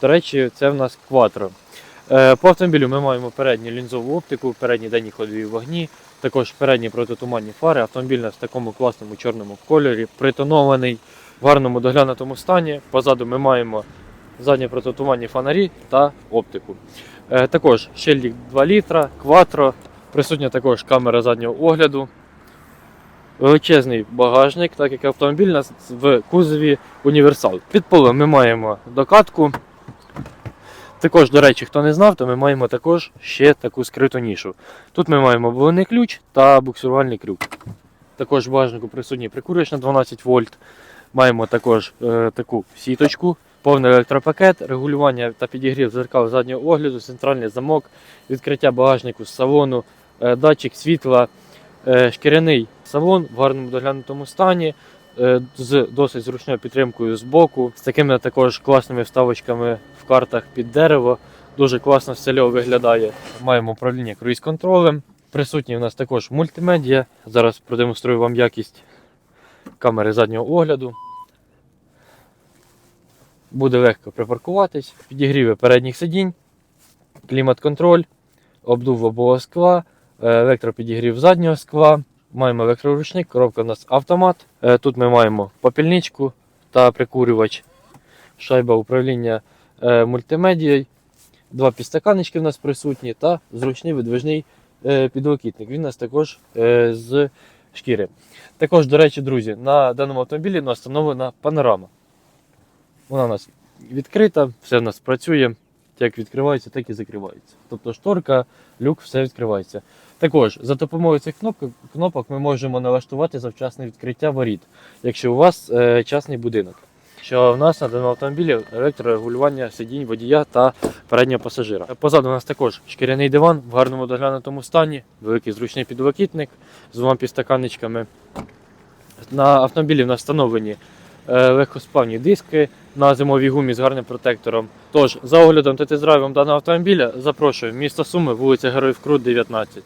До речі, це в нас Quattro. Е, По автомобілю ми маємо передню лінзову оптику, передні денні ходові вогні, також передні протитуманні фари. Автомобіль в такому класному чорному кольорі, притонований, в гарному доглянутому стані. Позаду ми маємо задні протитуманні фонарі та оптику. Е, Також щельник 2 літра, Quattro, присутня також камера заднього огляду. Величезний багажник, так як автомобіль у нас в кузові універсал. Під полем ми маємо докатку. Також, до речі, хто не знав, то ми маємо також ще таку скриту нішу. Тут ми маємо обводний ключ та буксувальний крюк. Також в багажнику присутній прикурювач на 12 вольт. Маємо також е, таку сіточку, повний електропакет, регулювання та підігрів зеркал заднього огляду, центральний замок, відкриття багажнику з салону, е, датчик світла, е, шкіряний салон в гарному доглянутому стані. Е, З досить зручною підтримкою з боку, з такими також класними вставочками в картах під дерево. Дуже класно стильово виглядає. Маємо управління круїз-контролем. Присутній у нас також мультимедіа. Зараз продемонструю вам якість камери заднього огляду. Буде легко припаркуватись, підігріви передніх сидінь, клімат-контроль, обдув лобового скла, е, електропідігрів заднього скла. Маємо електроручник, коробка у нас автомат. Е, Тут ми маємо попільничку та прикурювач, шайба управління е, мультимедією, два підстаканнички у нас присутні та зручний видвижний е, підлокітник. Він у нас також з шкіри. Також, до речі, друзі, на даному автомобілі встановлена панорама. Вона у нас відкрита, все в нас працює. Як відкривається, так і закривається. Тобто шторка, люк, все відкривається. Також за допомогою цих кнопок, ми можемо налаштувати завчасне відкриття воріт, якщо у вас е, частний будинок. Що в нас на даному автомобілі електрорегулювання сидінь водія та переднього пасажира. Позаду у нас також шкіряний диван в гарному доглянутому стані, великий зручний підлокітник з двома підстаканничками. На автомобілі в нас встановлені е, легкосплавні диски на зимовій гумі з гарним протектором. Тож, за оглядом та тест-драйвом даного автомобіля запрошую місто Суми, вулиця Героїв Крут, 19.